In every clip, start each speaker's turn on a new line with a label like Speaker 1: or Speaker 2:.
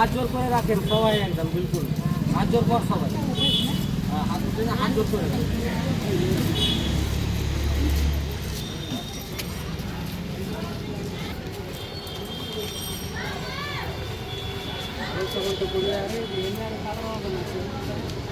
Speaker 1: হাত জোর করে রাখেন সবাই একদম বিলকুল। হাত জোর কর সবাই। হ্যাঁ, হাত জোর- করে রাখেন।
Speaker 2: এ-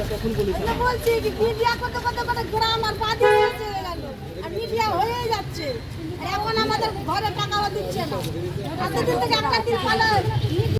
Speaker 3: আমরা বলছি কি মিডিয়া কত কত কত গ্রাম আর বাদি হয়ে গেল। আর মিডিয়া হয়ে যাচ্ছে। এখন আমাদের ঘরে টাকাও দিচ্ছে না। এতদিন থেকে একটা দিন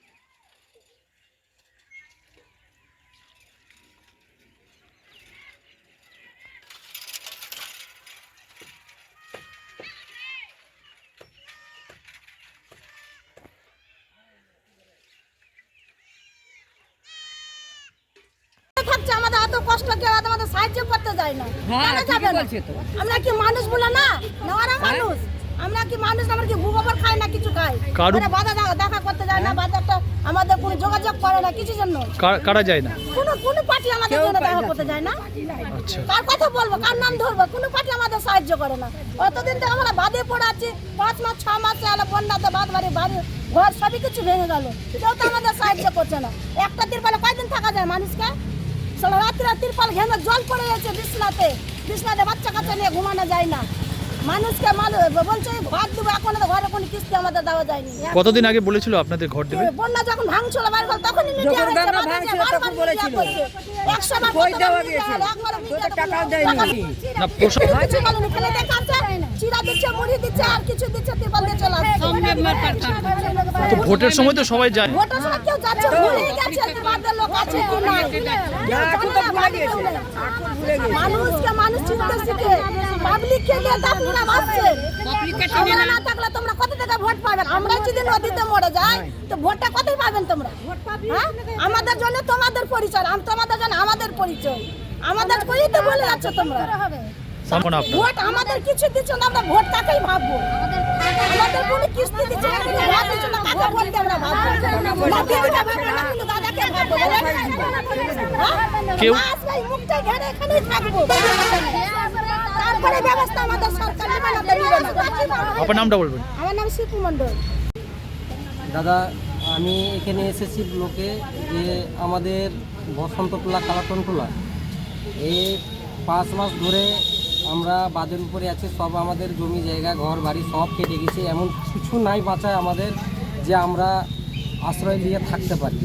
Speaker 3: অত কষ্ট কেউ আমাদের সাহায্য করতে যায় না। কেন যাবে না? আমরা কি মানুষ বলে না? না ওরা মানুষ। আমরা কি মানুষ আমরা কি গোবর খাই না কিছু খাই?
Speaker 2: কারু-
Speaker 3: ওরা বাধা দেখা- করতে যায় না বাজারটা আমাদের কোনো যোগাযোগ করে না কিছু জন্য।
Speaker 2: কারা যায় না?
Speaker 3: কোনো কোনো পার্টি আমাদের জন্য দেখা করতে যায় না।
Speaker 2: আচ্ছা।
Speaker 3: কার কথা বলব? কার নাম ধরবো? কোনো পার্টি আমাদের সাহায্য করে না। অতদিন থেকে আমরা বাদে পড়ে আছি। পাঁচ মাস ছ মাস আলো বন্যাতে বাদ বাড়ি বাড়ি ঘর সবই কিছু ভেঙে গেল। কেউ তো আমাদের সাহায্য করছে না। একটা তিরপালে কয়দিন থাকা যায় মানুষকে? সারা রাত্রে রাত তিরপাল ঘেমে জল পড়ে গেছে বিছনাতে। বিছনাতে বাচ্চা কাচ্চা নিয়ে ঘুমানো যায় না। মানুষকে মানুষ বলছে ঘর দেবো এখন তো ঘরে কোনো কিস্তি আমাদের দেওয়া যায়নি
Speaker 2: কতদিন আগে বলেছিল আপনাদের ঘর দেবে
Speaker 3: বন্যা যখন ভাঙছিল বাড়ি ঘর তখনই মিডিয়া
Speaker 4: তখন বলেছিল। কই দেওয়া গেছে? টাকাও দেয়নি।
Speaker 2: না প্রশাসন
Speaker 3: কিছু বলেনি, খালি দেখাচ্ছে, চিড়া দিচ্ছে, মুড়ি দিচ্ছে, আর কিছু দিচ্ছে, ত্রিপল দিয়ে চলে আসছে।
Speaker 2: ভোটের সময় তো সবাই যায়
Speaker 3: ভোটের সময় কেউ যাচ্ছে, গেছে, যে বাদের লোক আছে কি না। মানুষকে মানুষ চিনতে শিখে পাবলিককে আপনারা ভাবছেন আমরা না থাকলে তোমরা কত টাকা ভোট পাবেন আমরা যদি নদীতে মরে যাই তো ভোটটা কতই পাবেন তোমরা হ্যাঁ? আমাদের জন্য তোমাদের পরিচয় আম তোমাদের জন্য আমাদের পরিচয় আমাদের কই তো বলে যাচ্ছ তোমরা ভোট আমাদের কিছু দিচ্ছ না আমরা ভোট কাকেই ভাববো আমাদের কোনো কিস্তি দিচ্ছে না কোনো ভোট দিচ্ছে না কাকে ভোট দিয়ে আমরা ভাববো না দিদিকে ভাববো না কিন্তু দাদাকে ভাববো হ্যাঁ?
Speaker 2: কেউ-
Speaker 3: এই মুখটা ঘেরে এখানেই থাকব তারপরে ব্যবস্থা আমাদের সরকার নেবে না তো নেবে না।
Speaker 2: আপনার নামটা বলবেন।
Speaker 3: আমার নাম শিপু মন্ডল
Speaker 1: দাদা আমি এখানে এসেছি ব্লকে যে আমাদের বসন্তটোলা কালাটনটোলা এই পাঁচ মাস ধরে আমরা বাদের উপরে আছি সব আমাদের জমি জায়গা ঘর বাড়ি সব কেটে গেছে। এমন কিছু নাই বাঁচায় আমাদের যে আমরা আশ্রয় নিয়ে থাকতে পারি।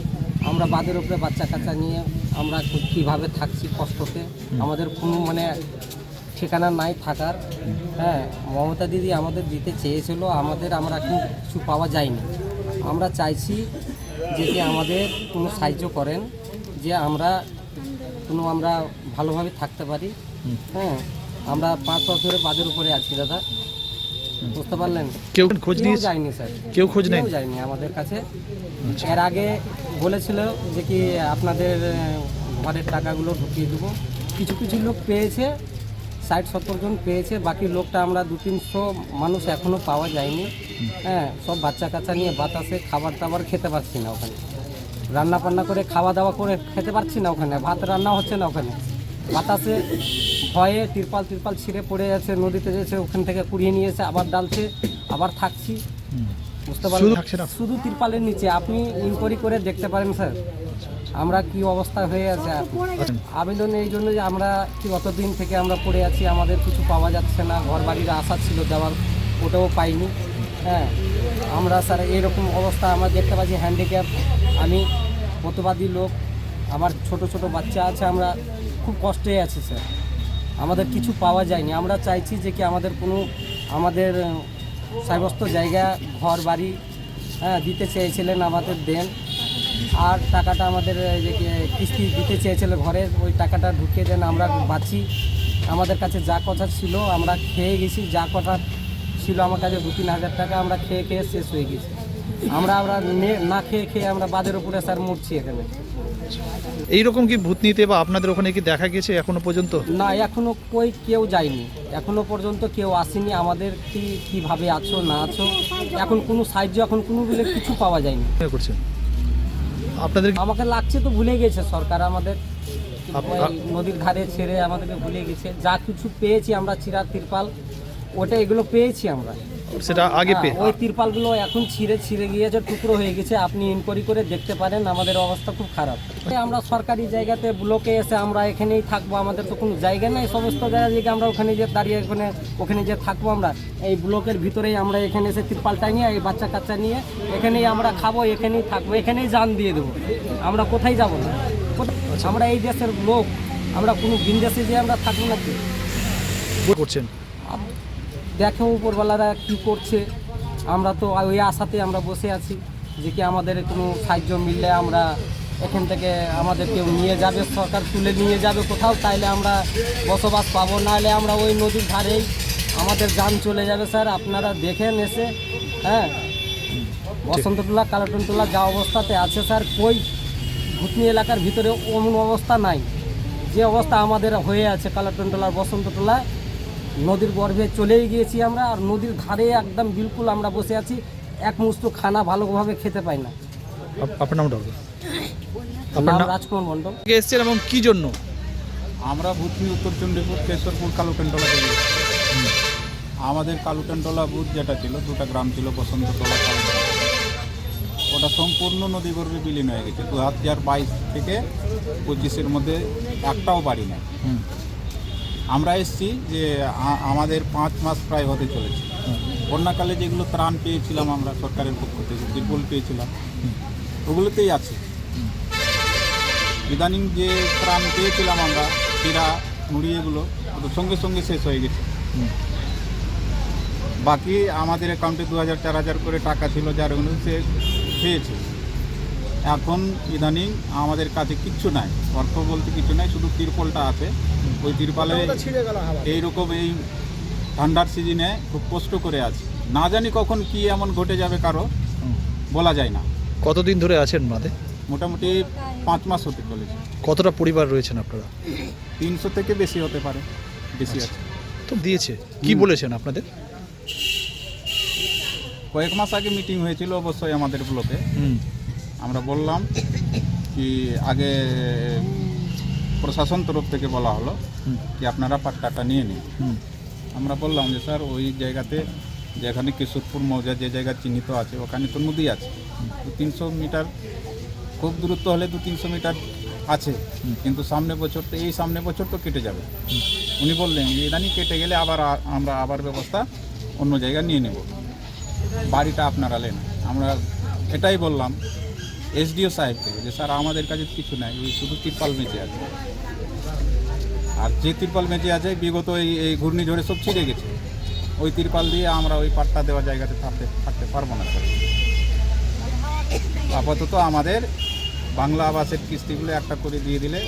Speaker 1: আমরা বাদের উপরে বাচ্চা কাচ্চা নিয়ে আমরা কীভাবে থাকছি কষ্টতে আমাদের কোনো মানে ঠিকানা নাই থাকার। হ্যাঁ মমতা দিদি আমাদের দিতে চেয়েছিল আমাদের আমরা কিছু পাওয়া যায়নি। আমরা চাইছি যে যে আমাদের কোনো সাহায্য করেন যে আমরা কোনো আমরা ভালোভাবে থাকতে পারি। হ্যাঁ আমরা পাঁচ বছরে বাজের উপরে আছি দাদা। বুঝতে পারলেন?
Speaker 2: কেউ খোঁজ নিয়েছে?
Speaker 1: যায়নি স্যার।
Speaker 2: কেউ খোঁজ নেই
Speaker 1: যায়নি আমাদের কাছে। এর আগে বলেছিল যে কি আপনাদের ঘরের টাকাগুলো ঢুকিয়ে দেবো। কিছু কিছু লোক পেয়েছে ষাট সত্তর জন পেয়েছে বাকি লোকটা আমরা দু তিনশো মানুষ এখনও পাওয়া যায়নি। হ্যাঁ সব বাচ্চা কাচ্চা নিয়ে বাতাসে খাবার টাবার খেতে পারছি না ওখানে। রান্না পান্না করে খাওয়া দাওয়া করে খেতে পারছি না ওখানে ভাত রান্না হচ্ছে না ওখানে। বাতাসে ভয়ে তিরপাল তিরপাল ছিঁড়ে পড়ে যাচ্ছে নদীতে যেছে ওখান থেকে কুড়িয়ে নিয়ে এসে আবার ডালছে আবার থাকছি। বুঝতে
Speaker 2: না?
Speaker 1: শুধু তিরপালের নিচে আপনি ইনকোয়ারি করে দেখতে পারেন স্যার। আমরা কি অবস্থা হয়ে আছে
Speaker 2: আচ্ছা।
Speaker 1: আবেদন এই জন্য যে আমরা কি অতদিন থেকে আমরা পড়ে আছি আমাদের কিছু পাওয়া যাচ্ছে না ঘর বাড়ির আশা ছিল দেওয়ার ওটাও পাইনি। হ্যাঁ আমরা স্যার এরকম অবস্থা আমরা দেখতে পাচ্ছি হ্যান্ডিক্যাপ আমি প্রতিবাদী লোক আমার ছোট ছোট বাচ্চা আছে আমরা খুব কষ্টে আছি স্যার। আমাদের কিছু পাওয়া যায়নি। আমরা চাইছি যে কি আমাদের কোনো আমাদের সাব্যস্ত জায়গা ঘর বাড়ি হ্যাঁ দিতে চেয়েছিলেন আমাদের দেন। আর টাকাটা আমাদের যে কিস্তি দিতে চেয়েছিল ঘরের ওই টাকাটা ঢুকিয়ে দেন আমরা বাঁচি। আমাদের কাছে যা কথা ছিল আমরা খেয়ে গেছি। যা কথা ছিল আমার কাছে দু তিন হাজার টাকা আমরা খেয়ে খেয়ে শেষ হয়ে গেছি। আমরা আমরা না খেয়ে খেয়ে আমরা বাদের উপরে স্যার মরছি এখানে।
Speaker 2: এইরকম কি ভূতনিতে বা আপনাদের ওখানে কি দেখা গেছে এখনও পর্যন্ত?
Speaker 1: না এখনও কই কেউ যায়নি। এখনও পর্যন্ত কেউ আসেনি। আমাদের কি কীভাবে আছো না আছো? এখন কোনো সাহায্য এখন কোনো বলে কিছু পাওয়া যায়নি।
Speaker 2: করছেন? আপনাদের
Speaker 1: আমাকে লাগছে তো ভুলে গেছে সরকার আমাদের। নদীর ধারে ছেড়ে আমাদেরকে ভুলে গেছে। যা কিছু পেয়েছি আমরা চিরা তিরপাল ওটা এগুলো পেয়েছি আমরা।
Speaker 2: সেটা আগে
Speaker 1: হ্যাঁ,
Speaker 2: পেয়ে।
Speaker 1: ওই তিরপালগুলো এখন ছিঁড়ে ছিঁড়ে গিয়েছে টুকরো হয়ে গেছে। আপনি ইনকোয়ারি করে দেখতে পারেন আমাদের অবস্থা খুব খারাপ। আমরা সরকারি জায়গাতে ব্লকে এসে আমরা এখানেই থাকব আমাদের তো কোনো জায়গা নেই সমস্ত জায়গা থেকে আমরা ওখানে যে দাঁড়িয়ে ওখানে ওখানে যে থাকব আমরা এই ব্লকের ভিতরেই আমরা এখানে এসে তিরপালটা নিয়ে এই বাচ্চা কাচ্চা নিয়ে এখানেই আমরা খাব এখানেই থাকব এখানেই জান দিয়ে দেবো। আমরা কোথায় যাব না? আমরা এই দেশের লোক আমরা কোনো বিন্দেশে যে আমরা থাকব নাকি
Speaker 2: করছেন?
Speaker 1: দেখো উপরওয়ালারা কি করছে। আমরা তো ওই আশাতে আমরা বসে আছি যে কি আমাদের কোনো সাহায্য মিললে আমরা এখান থেকে আমাদের কেউ নিয়ে যাবে, সরকার তুলে নিয়ে যাবে কোথাও, তাইলে আমরা বসবাস পাবো। নাহলে আমরা ওই নদীর ধারেই আমাদের যান চলে যাবে, স্যার। আপনারা দেখেন এসে হ্যাঁ? বসন্তটোলা কালাটনটোলা যা অবস্থাতে আছে, স্যার, কই? ভুতনি এলাকার ভিতরে অমন অবস্থা নাই। যে অবস্থা আমাদের হয়ে আছে কালাটনটোলার বসন্তটোলা নদীর গর্ভে চলেই গিয়েছি আমরা আর নদীর ধারে একদম বিলকুল আমরা বসে আছি। এক মুস্ত খানা ভালোভাবে খেতে পাই না।
Speaker 2: আপ- আপনার নামটা বলুন। আপনার
Speaker 1: নাম
Speaker 2: নাম?
Speaker 1: রাজকুমার মণ্ডল।
Speaker 2: থেকে এসছেন এবং কি জন্য?
Speaker 5: আমরা ভূতনি উত্তর চণ্ডীপুর কেশরপুর কালুকেন্টলা থেকে। এসেছি। আমাদের কালুকেন্টলা বুথ যেটা ছিল দুটা গ্রাম ছিল বসন্ততলা কালুকেন্টলা ওটা সম্পূর্ণ নদী গর্ভে বিলীন হয়ে গেছে। দু হাজার বাইশ থেকে পঁচিশের মধ্যে একটাও বাড়ি নেই।
Speaker 2: হুম।
Speaker 5: আমরা এসেছি যে আমাদের পাঁচ মাস প্রায় হতে চলেছে। বন্যাকালে যেগুলো ত্রাণ পেয়েছিলাম আমরা সরকারের পক্ষ থেকে যে ত্রিপল পেয়েছিলাম, ওগুলোতেই আছে। ইদানিং যে ত্রাণ পেয়েছিলাম আমরা চিরা মুড়ি এগুলো ওটা সঙ্গে সঙ্গে শেষ হয়ে গেছে। বাকি আমাদের অ্যাকাউন্টে দু হাজার, চার হাজার করে টাকা ছিল, যার ওগুলো সে পেয়েছে। এখন ইদানিং আমাদের কাছে কিচ্ছু নাই। অর্থ বলতে কিছু নাই শুধু তিরপলটা আছে। ওই তিরপালে এইরকম এই ঠান্ডার সিজনে খুব কষ্ট করে আছে। না জানি কখন কি এমন ঘটে যাবে
Speaker 2: কারও
Speaker 5: বলা যায় না।
Speaker 2: কতদিন ধরে আছেন মাদে?
Speaker 5: মোটামুটি পাঁচ মাস হতে চলেছে।
Speaker 2: কতটা পরিবার রয়েছেন আপনারা?
Speaker 5: তিনশো থেকে বেশি হতে পারে বেশি আছে।
Speaker 2: তো দিয়েছে। কি বলেছেন আপনাদের?
Speaker 5: কয়েক মাস আগে মিটিং হয়েছিল অবশ্যই আমাদের ব্লকে।
Speaker 2: হুম।
Speaker 5: আমরা বললাম কি আগে প্রশাসন তরফ থেকে বলা হলো কি আপনারা পাট্টাটা নিয়ে নিন। আমরা বললাম যে স্যার ওই জায়গাতে যেখানে কিশোরপুর মৌজা যে জায়গা চিহ্নিত আছে ওখানে তো নদী আছে। দু তিনশো মিটার খুব দূরত্ব হলে দু তিনশো মিটার আছে। কিন্তু সামনে বছর তো এই সামনে বছর তো কেটে যাবে। উনি বললেন যে ইদানি কেটে গেলে আবার আমরা আবার ব্যবস্থা অন্য জায়গায় নিয়ে নেব। বাড়িটা আপনারা নেন। আমরা এটাই বললাম। এসডিও সাহেবকে যে স্যার আমাদের কাছে কিছু নাই ওই শুধু তিরপাল বেঁচে আছে। আর যে তিরপাল বেঁচে আছে বিগত এই এই ঘূর্ণিঝড়ে সব ছিঁড়ে গেছে। ওই তিরপাল দিয়ে আমরা ওই পাট্টা দেওয়া জায়গাতে থাকতে থাকতে পারব না স্যার। আপাতত আমাদের বাংলা আবাসের কিস্তিগুলো একটা করে দিয়ে দিলে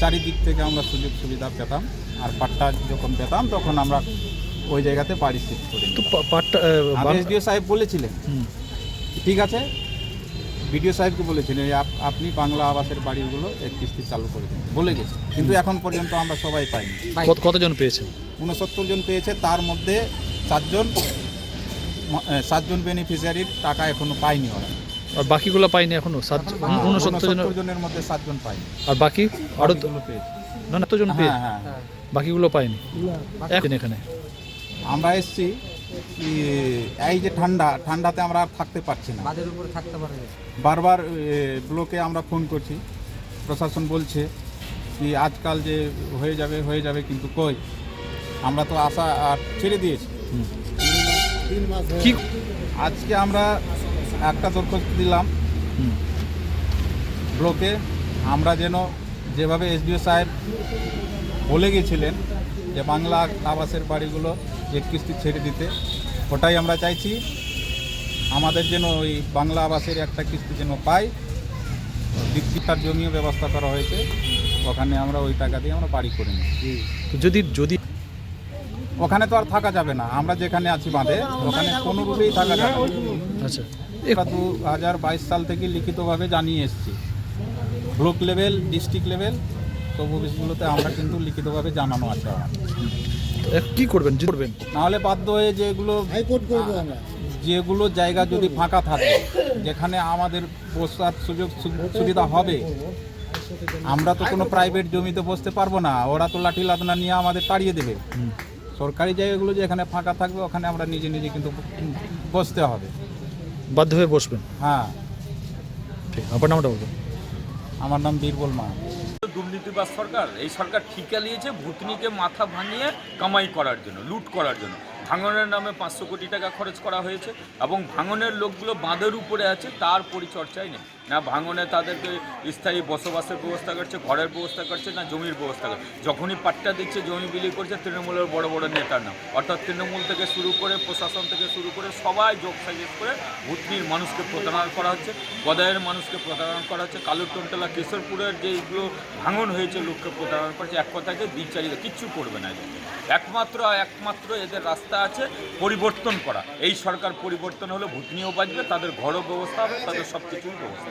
Speaker 5: চারিদিক থেকে আমরা সুযোগ সুবিধা পেতাম আর পাট্টা যখন পেতাম তখন আমরা ওই জায়গাতে বাড়ি শিফট করে
Speaker 2: পাটটা
Speaker 5: সাহেব বলেছিলেন ঠিক আছে বিডিও সাহেবকে বলেছিলেন যে আপ- আপনি বাংলা আবাসের বাড়িগুলো এক কিস্তি চালু করে দিন। বলে গেছে। কিন্তু এখন পর্যন্ত আমরা সবাই পাইনি।
Speaker 2: কতজন পেয়েছেন?
Speaker 5: উনসত্তর জন পেয়েছে তার মধ্যে চারজন সাতজন বেনিফিশিয়ারির টাকা এখনও পায়নি ওরা।
Speaker 2: আর বাকিগুলো পাইনি এখনও? সাত
Speaker 5: হ্যাঁ,
Speaker 2: উনসত্তর জন
Speaker 5: জনের মধ্যে সাতজন পাইনি
Speaker 2: আর বাকি?
Speaker 5: আরও পেয়েছি।
Speaker 2: না না জন পেয়ে
Speaker 5: হ্যাঁ হ্যাঁ। হ্যাঁ।
Speaker 2: বাকিগুলো পাইনি একদিন এখানে?
Speaker 5: আমরা এসছি এই যে ঠান্ডা ঠান্ডাতে আমরা আর থাকতে পারছি না।
Speaker 1: বাদের উপরে থাকতে পারে
Speaker 5: বারবার ব্লকে আমরা ফোন করছি প্রশাসন বলছে কি আজকাল যে হয়ে যাবে হয়ে যাবে কিন্তু কই? আমরা তো আশা আর ছেড়ে দিয়েছি। আজকে আমরা একটা দরখাস্ত দিলাম। ব্লকে আমরা যেন যেভাবে এসডিও সাহেব বলে গেছিলেন যে বাংলা আবাসের বাড়িগুলো এক কিস্তি ছেড়ে দিতে। ওটাই আমরা চাইছি। আমাদের যেন ওই বাংলা আবাসের একটা কিস্তি যেন পাই। দ্বিতীয়টার জমিও ব্যবস্থা করা হয়েছে। ওখানে আমরা ওই টাকা দিয়ে আমরা বাড়ি করে নিই।
Speaker 2: যদি যদি
Speaker 5: ওখানে তো আর থাকা যাবে না। আমরা যেখানে আছি বাঁধে ওখানে কোনোভাবেই থাকা যাবে
Speaker 2: আচ্ছা।
Speaker 5: আমরা দু হাজার বাইশ সাল থেকে লিখিতভাবে জানিয়ে এসেছি। ব্লক লেভেল ডিস্ট্রিক্ট লেভেল সব অফিসগুলোতে আমরা কিন্তু লিখিতভাবে জানানো আছে। আমার
Speaker 2: তো কি করবেন? যে করবেন?
Speaker 5: নাহলে বাধ্য হয়ে যেগুলো যেগুলো জায়গা যদি ফাঁকা থাকে যেখানে আমাদের বসার সুযোগ সু- সুবিধা হবে আমরা তো কোনো প্রাইভেট জমিতে বসতে পারব না। ওরা তো লাঠি লাদনা নিয়ে আমাদের তাড়িয়ে দেবে। সরকারি জায়গাগুলো যেখানে ফাঁকা থাকবে ওখানে আমরা নিজে নিজে কিন্তু বসতে হবে।
Speaker 2: বাধ্য হয়ে বসবেন?
Speaker 5: হ্যাঁ।
Speaker 2: ঠিক আপনার নামটা বলবেন
Speaker 5: আমার নাম বীরবল মা
Speaker 6: দুর্নীতিবাজ সরকার, এই সরকার ঠিকা নিয়েছে, ভুতনিকে মাথা ভাঙিয়ে কামাই করার জন্য, লুট করার জন্য। ভাঙনের নামে পাঁচশো কোটি টাকা খরচ করা হয়েছে এবং ভাঙনের লোকগুলো বাঁধের উপরে আছে, তার পরিচর্যাই নেই। না ভাঙনে তাদেরকে স্থায়ী বসবাসের ব্যবস্থা করছে, ঘরের ব্যবস্থা করছে, না জমির ব্যবস্থা করছে। যখনই পাট্টা দিচ্ছে, জমি বিলি করছে, তৃণমূলের বড় বড় নেতার নাম। অর্থাৎ তৃণমূল থেকে শুরু করে, প্রশাসন থেকে শুরু করে সবাই যোগ সাজেস করে ভুতনির মানুষকে প্রতারণা করা হচ্ছে গদায়ের মানুষকে প্রতারণা করা হচ্ছে কালুরটনতলা কেশরপুরের যেগুলো ভাঙন হয়েছে, লোককে প্রতারণা করেছে এক কথাকে দ্বিচারিতা কিচ্ছু করবে না। একমাত্র একমাত্র এদের রাস্তা আছে, পরিবর্তন করা। এই সরকার পরিবর্তন হলে ভুতনিও বাঁচবে, তাদের ঘরও ব্যবস্থা হবে, তাদের সব কিছুই ব্যবস্থা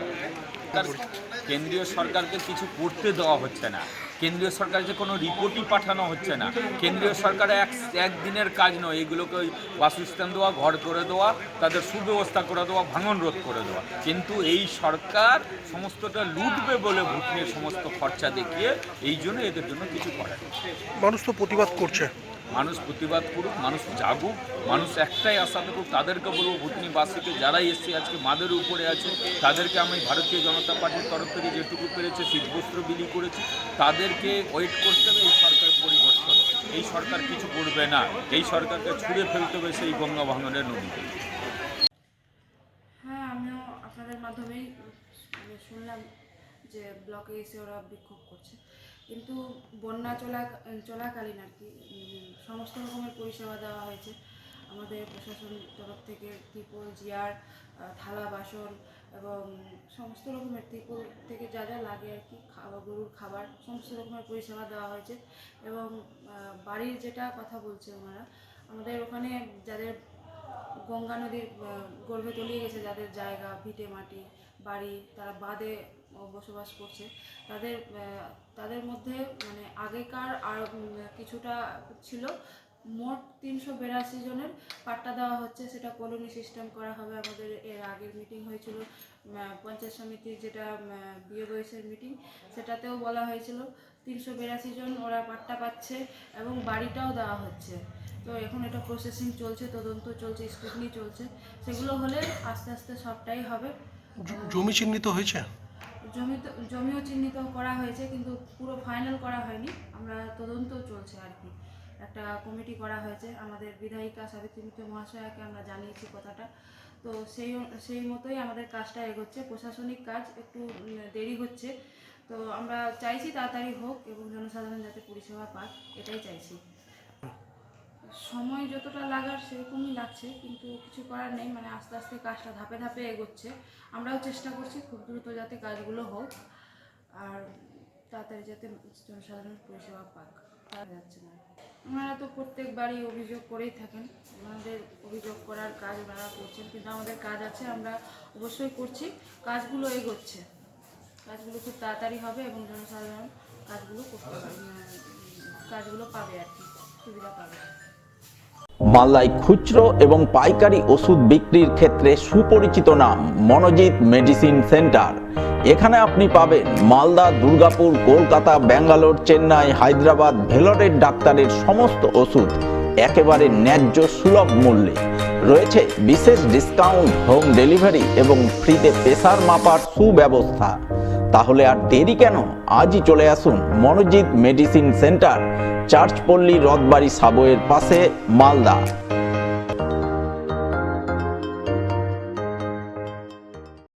Speaker 6: কেন্দ্রীয় সরকারকে কিছু করতে দেওয়া হচ্ছে না। কেন্দ্রীয় সরকার যে কোনো রিপোর্টই পাঠানো হচ্ছে না। কেন্দ্রীয় সরকার এক একদিনের কাজ নয়, এগুলোকে ওই বাসস্থান দেওয়া, ঘর করে দেওয়া, তাদের সুব্যবস্থা করে দেওয়া, ভাঙন রোধ করে দেওয়া। কিন্তু এই সরকার সমস্তটা লুটবে বলে ভুতনির সমস্ত খরচা দেখিয়ে এই জন্য এদের জন্য কিছু করে
Speaker 7: মানুষ তো প্রতিবাদ করছে।
Speaker 6: মানুষ প্রতিবাদ করুক, মানুষ জাগুক, মানুষ একটাই আশা থাকুক, তাদেরকে বলব ভুতনিবাসীকে যারাই এসছে, আজকে মাদের উপরে আছে, তাদেরকে আমি ভারতীয় জনতা পার্টির তরফ থেকে যেটুকু পেরেছে, শীতবস্ত্র বিলি করেছি, তাদেরকে ওয়েট করতে হবে, এই সরকার পরিবর্তন এই সরকার কিছু করবে না, এই সরকারকে ছুঁড়ে ফেলতে হবে সেই গঙ্গা ভাঙনের নদীতে।
Speaker 8: হ্যাঁ আমিও আপনাদের মাধ্যমেই শুনলাম যে ব্লকে এসে ওরা বিক্ষোভ করছে। কিন্তু বন্যা চলা, চলাকালীন আর কি সমস্ত রকমের পরিষেবা দেওয়া হয়েছে। আমাদের প্রশাসন তরফ থেকে ত্রিপল, জিয়ার থালা বাসন এবং সমস্ত রকমের ত্রিপল থেকে যা যা লাগে আর কি খাবার গরুর খাবার, সমস্ত রকমের পরিষেবা দেওয়া হয়েছে। এবং বাড়ির যেটা কথা বলছে ওনারা, আমাদের ওখানে যাদের গঙ্গা নদীর গর্ভে তলিয়ে গেছে, যাদের জায়গা, ভিটে মাটি বাড়ি, তারা বাদে বসবাস করছে। তাদের তাদের মধ্যে মানে আগেকার আর কিছুটা ছিল মোট তিনশো বিরাশি জনের পাট্টা দেওয়া হচ্ছে। সেটা কলোনি সিস্টেম করা হবে। আমাদের এর আগের মিটিং হয়েছিল পঞ্চায়েত সমিতির যেটা বিয়ে বয়সের মিটিং সেটাতেও বলা হয়েছিল তিনশো বিরাশি জন ওরা পাট্টা পাচ্ছে এবং বাড়িটাও দেওয়া হচ্ছে। তো এখন এটা প্রসেসিং চলছে, তদন্ত চলছে স্ক্রুটনি চলছে। সেগুলো হলে আস্তে আস্তে সবটাই হবে।
Speaker 7: জমি চিহ্নিত হয়েছে?
Speaker 8: জমি জমিও চিহ্নিত করা হয়েছে, কিন্তু পুরো ফাইনাল করা হয়নি। আমরা তদন্ত চলছে আর কি। একটা কমিটি করা হয়েছে। আমাদের বিধায়িকা সাবিত্রী মিত্র মহাশয়াকে আমরা জানিয়েছি কথাটা। তো সেই সেই মতোই আমাদের কাজটা এগোচ্ছে। প্রশাসনিক কাজ একটু দেরি হচ্ছে। তো আমরা চাইছি তাড়াতাড়ি হোক এবং জনসাধারণ যাতে পরিষেবা পাক, এটাই চাইছি। সময় যতটা লাগার সেরকমই লাগছে, কিন্তু কিছু করার নেই। মানে আস্তে আস্তে কাজটা ধাপে ধাপে এগোচ্ছে। আমরাও চেষ্টা করছি খুব দ্রুত যাতে কাজগুলো হোক, আর তাড়াতাড়ি যাতে জনসাধারণ পরিষেবা পাক। যাচ্ছে না। ওনারা তো প্রত্যেকবারই অভিযোগ করেই থাকেন। ওনাদের অভিযোগ করার কাজ ওনারা করছেন, কিন্তু আমাদের কাজ আছে, আমরা অবশ্যই করছি। কাজগুলো এগোচ্ছে। কাজগুলো খুব তাড়াতাড়ি হবে এবং জনসাধারণ কাজগুলো করতে কাজগুলো পাবে আর কি, সুবিধা পাবে।
Speaker 9: মালদায় খুচরো এবং পাইকারি ওষুধ বিক্রির ক্ষেত্রে সুপরিচিত নাম মনোজিৎ মেডিসিন সেন্টার। এখানে আপনি পাবেন মালদা, দুর্গাপুর, কলকাতা, ব্যাঙ্গালোর, চেন্নাই, হায়দ্রাবাদ, ভেলোরের ডাক্তারের সমস্ত ওষুধ। একেবারে ন্যায্য সুলভ মূল্যে। রয়েছে বিশেষ ডিসকাউন্ট হোম ডেলিভারি এবং ফ্রিতে প্রেসার মাপার সুব্যবস্থা। তাহলে আর দেরি কেন? আজই চলে আসুন মনোজিৎ মেডিসিন সেন্টার, চার্চপল্লী রথবাড়ি সাবয়ের পাশে মালদা।